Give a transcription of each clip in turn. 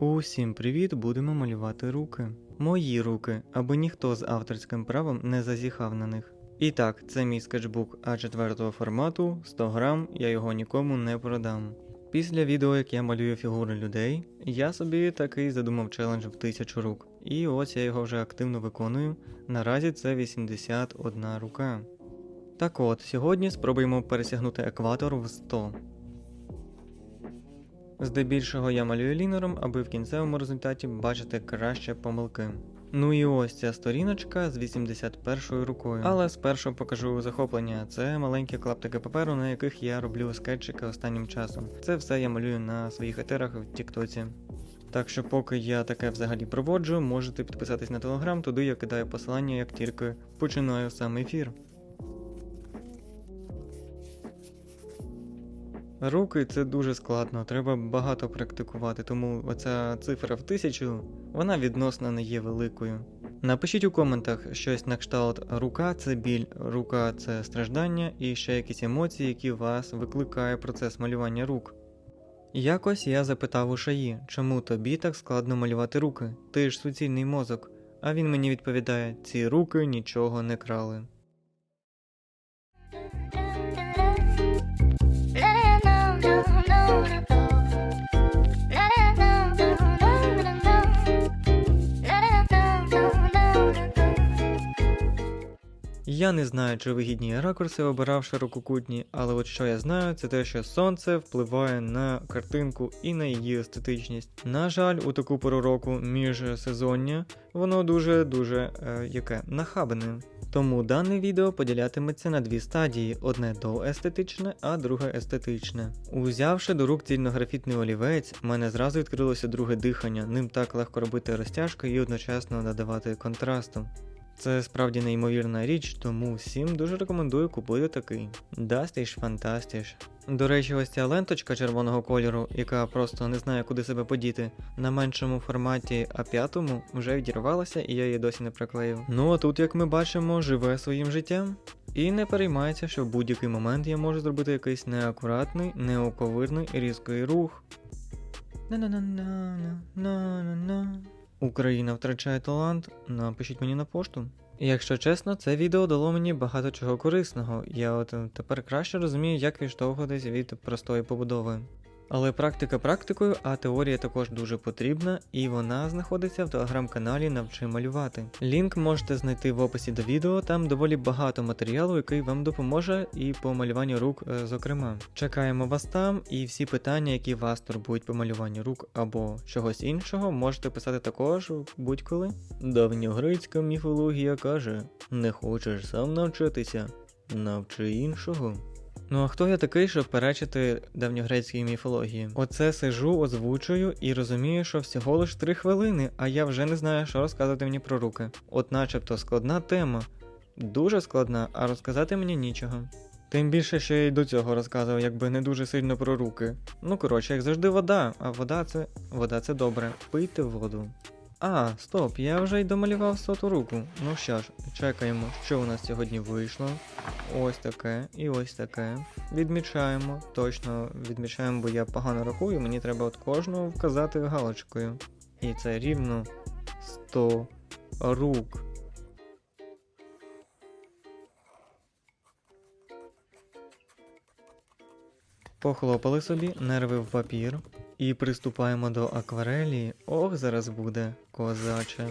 Усім привіт! Будемо малювати руки. Мої руки, аби ніхто з авторським правом не зазіхав на них. І так, це мій скетчбук А4 формату, 100 грам, я його нікому не продам. Після відео, як я малюю фігури людей, я собі такий задумав челендж в 1000 рук. І ось я його вже активно виконую. Наразі це 81 рука. Так от, сьогодні спробуємо пересягнути екватор в 100. Здебільшого я малюю лінером, аби в кінцевому результаті бачити краще помилки. Ну і ось ця сторіночка з 81 рукою. Але спершу покажу захоплення. Це маленькі клаптики паперу, на яких я роблю скетчики останнім часом. Це все я малюю на своїх етерах в Тіктоці. Так що, поки я таке взагалі проводжу, можете підписатись на телеграм, туди я кидаю посилання, як тільки починаю сам ефір. Руки це дуже складно, треба багато практикувати, тому оця цифра в тисячу, вона відносно не є великою. Напишіть у коментах щось на кшталт рука це біль, рука це страждання і ще якісь емоції, які вас викликає процес малювання рук. Якось я запитав у Шаї, чому тобі так складно малювати руки? Ти ж суцільний мозок. А він мені відповідає: ці руки нічого не крали. Я не знаю, чи вигідні ракурси обирав ширококутні, але от що я знаю, це те, що сонце впливає на картинку і на її естетичність. На жаль, у таку пору року міжсезоння воно дуже дуже е, яке нахабне. Тому дане відео поділятиметься на дві стадії: одне доестетичне, а друге естетичне. Узявши до рук цільнографітний олівець, в мене зразу відкрилося друге дихання. Ним так легко робити розтяжки і одночасно надавати контрасту. Це справді неймовірна річ, тому всім дуже рекомендую купити такий. Дастіш фантастіш. До речі, ось ця ленточка червоного кольору, яка просто не знає, куди себе подіти, на меншому форматі А5 вже відірвалася і я її досі не приклеїв. Ну а тут, як ми бачимо, живе своїм життям. І не переймається, що в будь-який момент я можу зробити якийсь неакуратний, неоковирний різкий рух. На-на-на-на-на-на-на. Україна втрачає талант, напишіть мені на пошту. Якщо чесно, це відео дало мені багато чого корисного. Я от е, тепер краще розумію, як відштовхуватись від простої побудови. Але практика практикою, а теорія також дуже потрібна, і вона знаходиться в телеграм-каналі Навчи малювати. Лінк можете знайти в описі до відео, там доволі багато матеріалу, який вам допоможе і по малюванню рук, е, зокрема. Чекаємо вас там, і всі питання, які вас турбують по малюванню рук або чогось іншого, можете писати також будь-коли. Давньогрецька міфологія каже: не хочеш сам навчитися, навчи іншого. Ну а хто я такий, щоб перечити давньогрецькій міфології? Оце сижу, озвучую і розумію, що всього лиш три хвилини, а я вже не знаю, що розказати мені про руки. От начебто складна тема. Дуже складна, а розказати мені нічого. Тим більше, що я й до цього розказував, якби не дуже сильно про руки. Ну коротше, як завжди, вода, а вода це. вода це добре. Пийте воду. А, стоп, я вже й домалював соту руку. Ну що ж, чекаємо, що у нас сьогодні вийшло. Ось таке і ось таке. Відмічаємо, точно відмічаємо, бо я погано рахую, мені треба от кожного вказати галочкою. І це рівно 100 рук. Похлопали собі, нерви в папір. І приступаємо до акварелі. Ох, зараз буде козаче.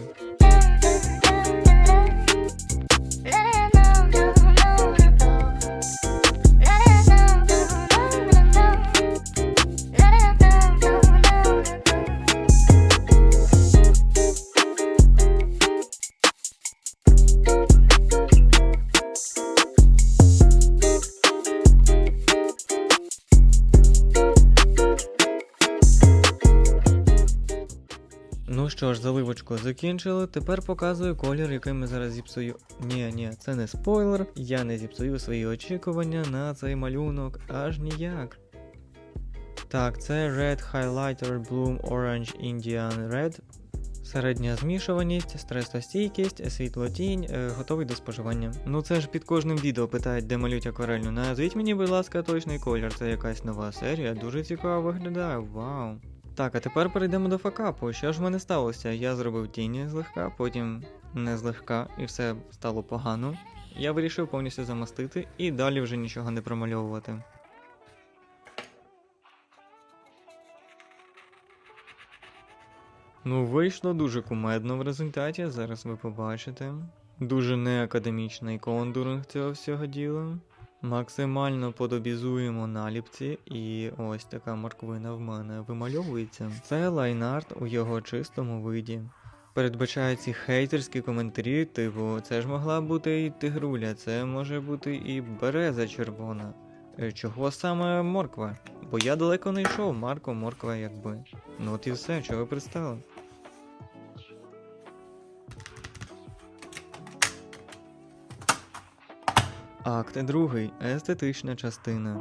Що ж, заливочку закінчили. Тепер показую колір, який ми зараз зіпсую. Ні, ні, це не спойлер. Я не зіпсую свої очікування на цей малюнок аж ніяк. Так, це Red Highlighter Bloom Orange Indian Red. Середня змішуваність, стресостійкість, світлотінь, е, готовий до споживання. Ну це ж під кожним відео питають, де малюють акварельну. Назвіть мені, будь ласка, точний колір. Це якась нова серія, дуже цікаво виглядає. Вау. Так, а тепер перейдемо до факапу. Що ж в мене сталося? Я зробив тіні злегка, потім не злегка, і все стало погано. Я вирішив повністю замастити і далі вже нічого не промальовувати. Ну, вийшло дуже кумедно в результаті, зараз ви побачите. Дуже неакадемічний контуринг цього всього діла. Максимально подобізуємо наліпці, і ось така морквина в мене вимальовується. Це лайнарт у його чистому виді. Передбачаю ці хейтерські коментарі, типу, це ж могла бути і тигруля, це може бути і береза червона. Е, Чого саме морква? Бо я далеко не йшов, Марко, морква якби. Ну от і все, чого ви пристали? Акт другий. Естетична частина.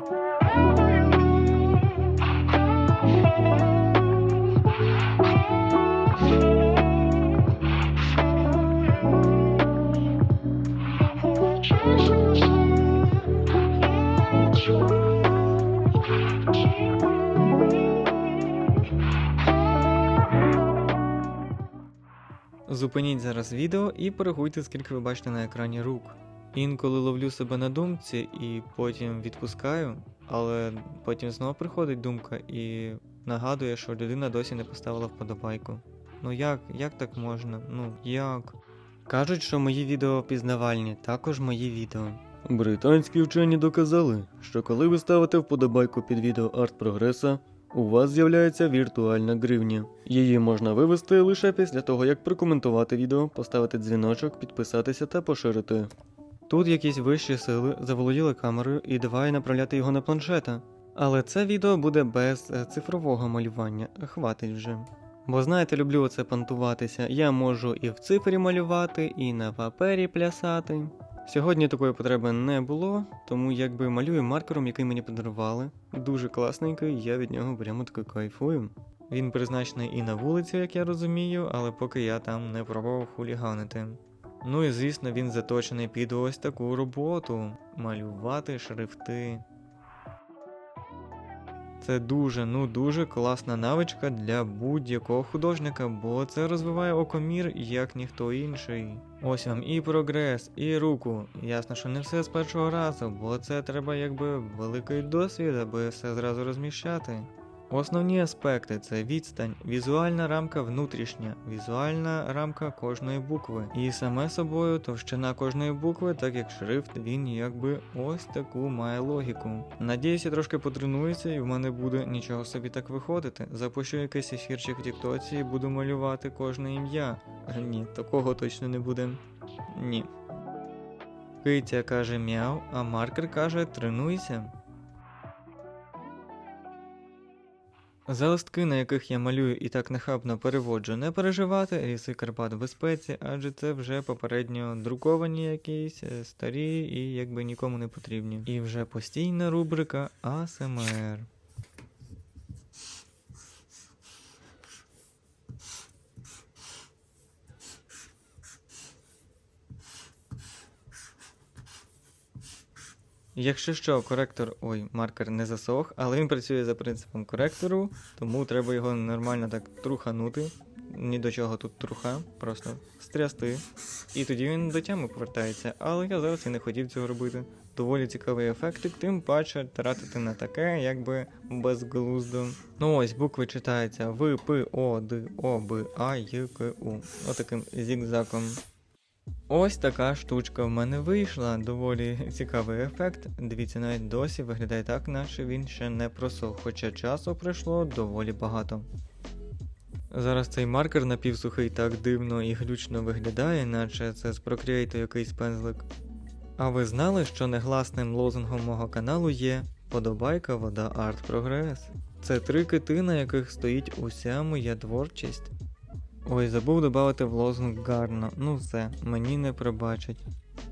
Зупиніть зараз відео і порахуйте, скільки ви бачите на екрані рук. Інколи ловлю себе на думці і потім відпускаю, але потім знову приходить думка і нагадує, що людина досі не поставила вподобайку. Ну як, як так можна? Ну як? Кажуть, що мої відео пізнавальні, також мої відео. Британські вчені доказали, що коли ви ставите вподобайку під відео Арт Прогреса, у вас з'являється віртуальна гривня. Її можна вивести лише після того, як прокоментувати відео, поставити дзвіночок, підписатися та поширити. Тут якісь вищі сили заволоділи камерою і давай направляти його на планшета. Але це відео буде без е, цифрового малювання, хватить вже. Бо знаєте, люблю оце пантуватися. Я можу і в цифрі малювати, і на папері плясати. Сьогодні такої потреби не було, тому якби малюю маркером, який мені подарували. Дуже класненький, я від нього прямо таки кайфую. Він призначений і на вулицю, як я розумію, але поки я там не пробував хуліганити. Ну і звісно, він заточений під ось таку роботу малювати шрифти. Це дуже, ну дуже класна навичка для будь-якого художника, бо це розвиває окомір як ніхто інший. Ось вам і прогрес, і руку. Ясно, що не все з першого разу, бо це треба якби великий досвід, аби все зразу розміщати. Основні аспекти це відстань, візуальна рамка внутрішня, візуальна рамка кожної букви. І саме собою товщина кожної букви, так як шрифт, він якби ось таку має логіку. Надіюся, трошки потренуюся і в мене буде нічого собі так виходити. Запущу якийсь ефірчик в Тіктоці і буду малювати кожне ім'я. А Ні, такого точно не буде. Ні. Китя каже мяу, а маркер каже тренуйся. За листки, на яких я малюю і так нахабно переводжу, не переживати, ліси Карпат в безпеці, адже це вже попередньо друковані якісь е, старі і якби нікому не потрібні. І вже постійна рубрика АСМР. Якщо що, коректор, ой, маркер не засох, але він працює за принципом коректору, тому треба його нормально так труханути. Ні до чого тут труха, просто стрясти. І тоді він до тями повертається. Але я зараз і не хотів цього робити. Доволі цікавий ефектик, тим паче тратити на таке, якби безглуздо. Ну ось букви читаються В, П, О, Д, О, Б, А, Й, К, У. Отаким зігзаком. Ось така штучка в мене вийшла. Доволі цікавий ефект. Дивіться, навіть досі виглядає так, наче він ще не просох, хоча часу пройшло доволі багато. Зараз цей маркер напівсухий так дивно і глючно виглядає, наче це з Procreate якийсь пензлик. А ви знали, що негласним лозунгом мого каналу є Подобайка вода Арт Прогрес. Це три кити, на яких стоїть уся моя творчість. Ой, забув додати в лозунг гарно. Ну все, мені не пробачать.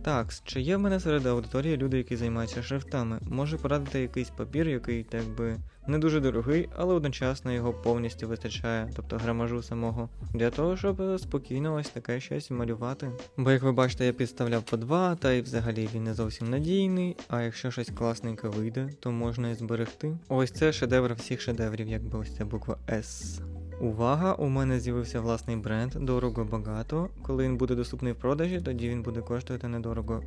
Так, чи є в мене серед аудиторії люди, які займаються шрифтами? Може порадити якийсь папір, який так би не дуже дорогий, але одночасно його повністю вистачає, тобто грамажу самого, для того, щоб е, спокійно ось таке щось малювати. Бо як ви бачите, я підставляв по два, та й взагалі він не зовсім надійний, а якщо щось класненьке вийде, то можна і зберегти. Ось це шедевр всіх шедеврів, якби ось ця буква S. Увага! У мене з'явився власний бренд дорого багато. Коли він буде доступний в продажі, тоді він буде коштувати недорого.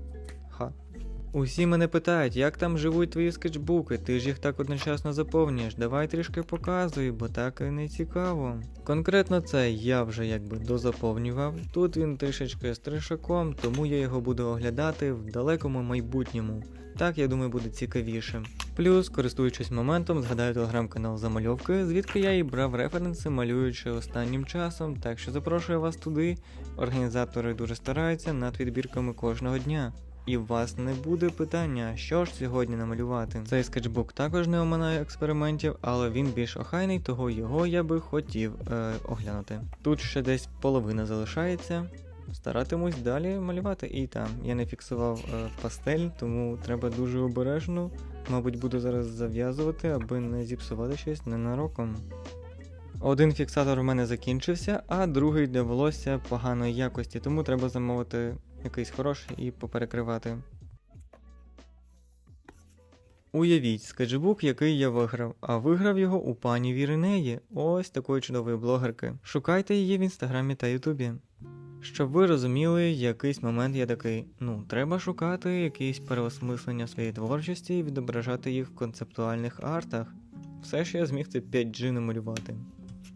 Усі мене питають, як там живуть твої скетчбуки, ти ж їх так одночасно заповнюєш. Давай трішки показуй, бо так і не цікаво. Конкретно це я вже якби дозаповнював. Тут він трішечки з тришаком, тому я його буду оглядати в далекому майбутньому. Так, я думаю, буде цікавіше. Плюс, користуючись моментом, згадаю телеграм-канал Замальовки, звідки я і брав референси, малюючи останнім часом, так що запрошую вас туди. Організатори дуже стараються над відбірками кожного дня. І у вас не буде питання, що ж сьогодні намалювати. Цей скетчбук також не оминає експериментів, але він більш охайний, того його я би хотів е, оглянути. Тут ще десь половина залишається. Старатимусь далі малювати. І там я не фіксував е, пастель, тому треба дуже обережно. Мабуть, буду зараз зав'язувати, аби не зіпсувати щось ненароком. Один фіксатор у мене закінчився, а другий для волосся поганої якості, тому треба замовити якийсь хороший і поперекривати. Уявіть, скетчбук, який я виграв, а виграв його у пані Віринеї, ось такої чудової блогерки. Шукайте її в інстаграмі та ютубі. Щоб ви розуміли, якийсь момент я такий, ну, треба шукати якісь переосмислення своєї творчості і відображати їх в концептуальних артах. Все, що я зміг, це 5G намалювати.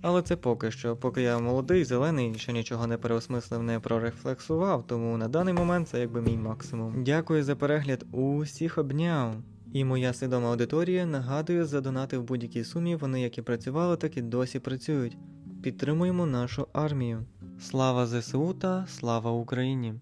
Але це поки що, поки я молодий, зелений, ще нічого не переосмислив, не прорефлексував, тому на даний момент це якби мій максимум. Дякую за перегляд, усіх обняв. І моя свідома аудиторія нагадує задонати в будь-якій сумі, вони як і працювали, так і досі працюють. Підтримуємо нашу армію. Слава ЗСУ та слава Україні!